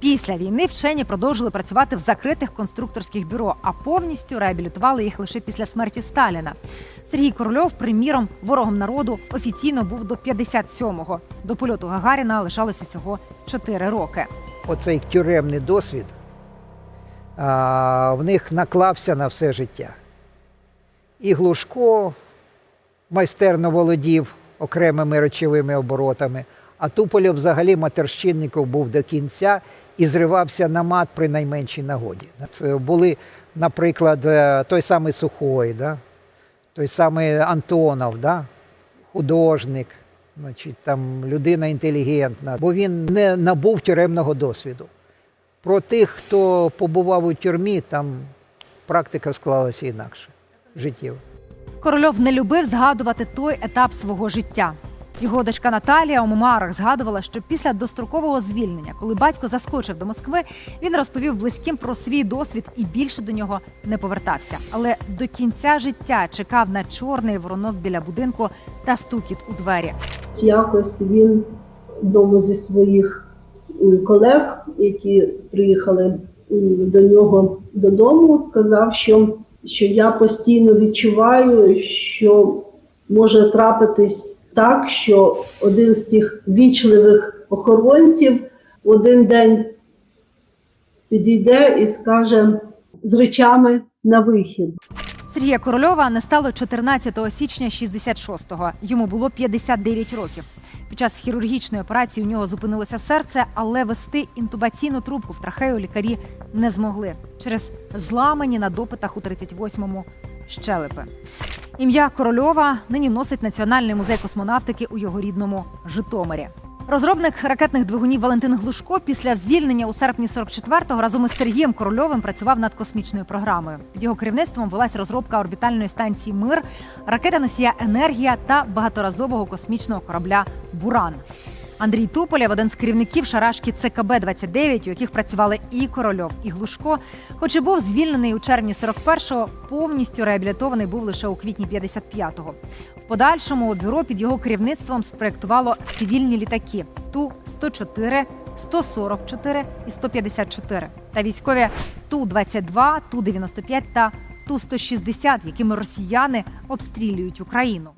Після війни вчені продовжили працювати в закритих конструкторських бюро, а повністю реабілітували їх лише після смерті Сталіна. Сергій Корольов, приміром, ворогом народу офіційно був до 57-го. До польоту Гагаріна лишалось усього 4 роки. Оцей тюремний досвід а, в них наклався на все життя. І Глушко майстерно володів окремими речовими оборотами, а Туполєв взагалі матерщинником був до кінця і зривався на мат при найменшій нагоді. Були, наприклад, е, той самий Сухой, да? той самий Антонов, да? художник, значить, там, людина інтелігентна, бо він не набув тюремного досвіду. Про тих, хто побував у тюрмі, там практика склалася інакше життєво. Корольов не любив згадувати той етап свого життя. Його дочка Наталія у мемуарах згадувала, що після дострокового звільнення, коли батько заскочив до Москви, він розповів близьким про свій досвід і більше до нього не повертався. Але до кінця життя чекав на чорний воронок біля будинку та стукіт у двері. Якось він одному зі своїх колег, які приїхали до нього додому, сказав, що, що я постійно відчуваю, що може трапитись так, що один з тих вічливих охоронців один день підійде і скаже з речами на вихід. Сергія Корольова не стало 14 січня 66-го. Йому було 59 років. Під час хірургічної операції у нього зупинилося серце, але вести інтубаційну трубку в трахею лікарі не змогли через зламані на допитах у 38-му щелепи. Ім'я Корольова нині носить Національний музей космонавтики у його рідному Житомирі. Розробник ракетних двигунів Валентин Глушко після звільнення у серпні 44-го разом із Сергієм Корольовим працював над космічною програмою. Під його керівництвом велась розробка орбітальної станції Мир, ракета носія Енергія та багаторазового космічного корабля Буран. Андрій Туполєв, один з керівників шарашки ЦКБ 29 у яких працювали і Корольов, і Глушко, хоч і був звільнений у червні 41-го, повністю реабілітований був лише у квітні 55-го. В подальшому бюро під його керівництвом спроектувало цивільні літаки ту 104 144 і 154 та військові ту 22 ту 95 та ту 160 якими росіяни обстрілюють Україну.